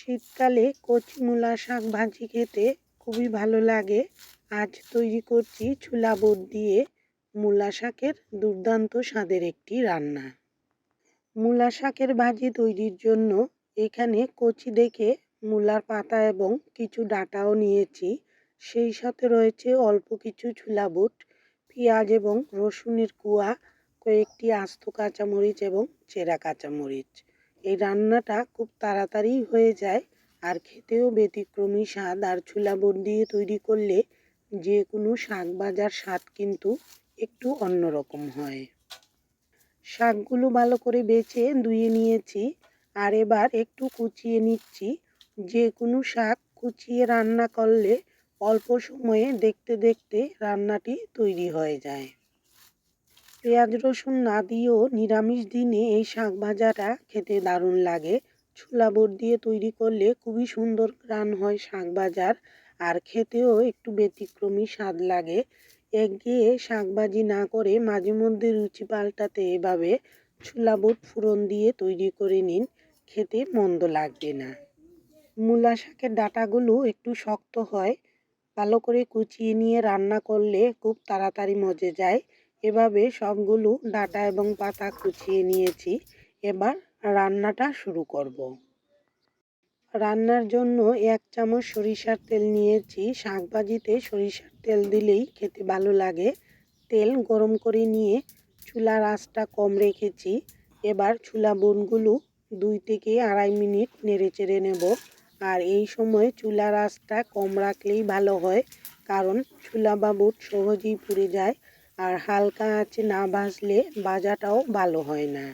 শীতকালে কচি মূলা শাক ভাজি খেতে খুবই ভালো লাগে। আজ তৈরি করছি ছোলা বুট দিয়ে মূলা শাকের দুর্দান্ত স্বাদের একটি রান্না। মূলা শাকের ভাজি তৈরির জন্য এখানে কচি দেখে মূলার পাতা এবং কিছু ডাঁটাও নিয়েছি। সেই সাথে রয়েছে অল্প কিছু ছোলা বুট, পেঁয়াজ এবং রসুনের কুয়া, কয়েকটি আস্ত কাঁচামরিচ এবং চেরা কাঁচামরিচ। রান্নাটা খুব তাড়াতাড়ি হয়ে যায় আর খেতেও ব্যতিক্রমী স্বাদ আর ছোলা বুট দিয়ে তৈরি করলে যে কোনো শাক ভাজার স্বাদ কিন্তু একটু অন্যরকম হয়। শাকগুলো ভালো করে বেছে ধুয়ে নিয়েছি আর এবার একটু কুচিয়ে নিচ্ছি। যে কোনো শাক কুচিয়ে রান্না করলে অল্প সময়ে দেখতে দেখতে রান্নাটি তৈরি হয়ে যায়। পেঁয়াজ, রসুন না দিয়েও নিরামিষ দিনে এই শাক ভাজাটা খেতে দারুণ লাগে। ছোলা বুট দিয়ে তৈরি করলে খুবই সুন্দর গ্রান হয় শাক ভাজার, আর খেতেও একটু ব্যতিক্রমী স্বাদ লাগে। একঘেয়ে শাকভাজি না করে মাঝে মধ্যে রুচি পাল্টাতে এভাবে ছোলা বুট ফোড়ন দিয়ে তৈরি করে নিন, খেতে মন্দ লাগবে না। মূলা শাকের ডাঁটাগুলো একটু শক্ত হয়, ভালো করে কুচিয়ে নিয়ে রান্না করলে খুব তাড়াতাড়ি মজে যায়। এভাবে সবগুলো ডাঁটা এবং পাতা কুচিয়ে নিয়েছি। এবার রান্নাটা শুরু করব। রান্নার জন্য এক চামচ সরিষার তেল নিয়েছি। শাকভাজিতে সরিষার তেল দিলেই খেতে ভালো লাগে। তেল গরম করে নিয়ে চুলার আঁচটা কম রেখেছি। এবার চুলা বনগুলো দুই থেকে আড়াই মিনিট নেড়ে চেড়ে নেব। আর এই সময় চুলার আঁচটা কম রাখলেই ভালো হয়, কারণ চুলা বা বুট সহজেই পুড়ে যায়। আর হালকা আঁচে না ভাজলে ভাজাটাও ভালো হয় না।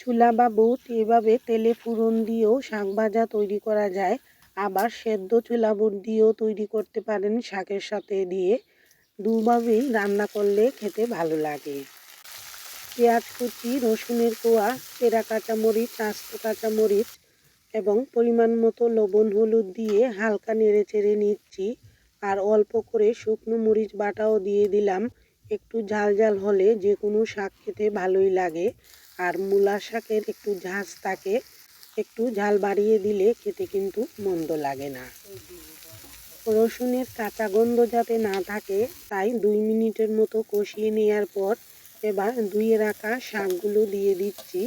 চুলা বা বুট এভাবে তেলে ফুরন দিয়েও শাক ভাজা তৈরি করা যায়। আবার সেদ্ধ চুলা বুট দিয়েও তৈরি করতে পারেন শাকের সাথে দিয়ে। দুভাবেই রান্না করলে খেতে ভালো লাগে। পেঁয়াজ কুচি, রসুনের কোয়া চেরা কাঁচামরিচ, আস্ত কাঁচামরিচ এবং পরিমাণ মতো লবণ হলুদ দিয়ে হালকা নেড়ে চেড়ে নিচ্ছি। আর অল্প করে শুকনো মরিচ বাটাও দিয়ে দিলাম। একটু ঝাল ঝাল হলে যে কোনো শাক খেতে ভালোই লাগে। আর মূলা শাকের একটু ঝাঁজ থাকে, একটু ঝাল বাড়িয়ে দিলে খেতে কিন্তু মন্দ লাগে না। রসুনের কাঁচা গন্ধ যাতে না থাকে, তাই দুই মিনিটের মতো কষিয়ে নেওয়ার পর এবার ধুয়ে রাখা শাকগুলো দিয়ে দিচ্ছি।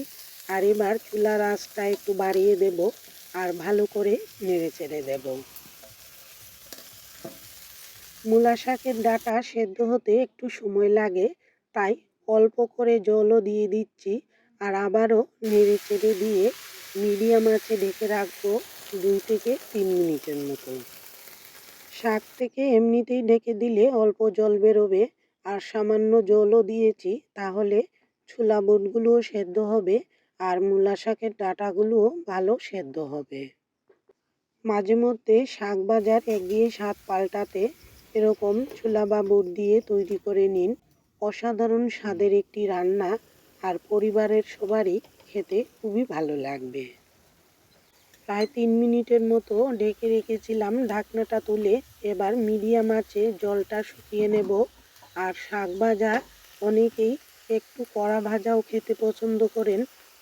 আর এবার চুলার আঁচটা একটু বাড়িয়ে দেব আর ভালো করে নেড়ে চেড়ে দেব। মূলা শাকের ডাটা সেদ্ধ হতে একটু সময় লাগে, তাই অল্প করে জলও দিয়ে দিচ্ছি আর আবারও নেড়ে চেড়ে দিয়ে মিডিয়াম আঁচে ঢেকে রাখব দুই থেকে তিন মিনিটের মতো শাক থেকে এমনিতেই ঢেকে দিলে অল্প জল বেরোবে আর সামান্য জলও দিয়েছি, তাহলে ছোলা বুটগুলোও সেদ্ধ হবে আর মূলা শাকের ডাটাগুলোও ভালো সেদ্ধ হবে। মাঝে মধ্যে শাক বাজার এগিয়ে স্বাদ পাল্টাতে এরকম ছোলা বা বুট দিয়ে তৈরি করে নিন। অসাধারণ স্বাদের একটি রান্না আর পরিবারের সবারই খেতে খুবই ভালো লাগবে। প্রায় তিন মিনিটের মতো ঢেকে রেখেছিলাম ঢাকনাটা তুলে। এবার মিডিয়াম আঁচে জলটা শুকিয়ে নেব। আর শাক ভাজা অনেকেই একটু কড়া ভাজাও খেতে পছন্দ করেন।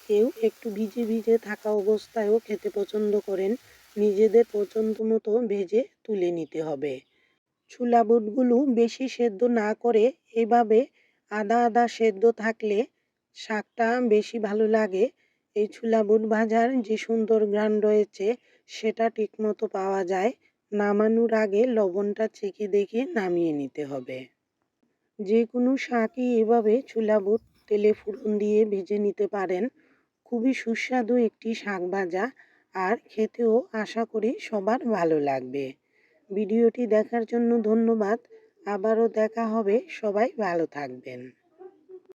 কেউ একটু ভিজে ভিজে থাকা অবস্থায়ও খেতে পছন্দ করেন। নিজেদের পছন্দ মতো ভেজে তুলে নিতে হবে। ছোলা বুটগুলো বেশি সেদ্ধ না করে এভাবে আদা আদা সেদ্ধ থাকলে শাকটা বেশি ভালো লাগে। এই ছোলা বুট ভাজার যে সুন্দর গ্রান রয়েছে, সেটা ঠিকমতো পাওয়া যায়। নামানোর আগে লবণটা চেখে দেখে নামিয়ে নিতে হবে। যে কোনো শাকই এভাবে ছোলা বুট তেলে ফুরন দিয়ে ভেজে নিতে পারেন। খুবই সুস্বাদু একটি শাক ভাজা, আর খেতেও আশা করি সবার ভালো লাগবে। ভিডিওটি দেখার জন্য ধন্যবাদ। আবারও দেখা হবে। সবাই ভালো থাকবেন।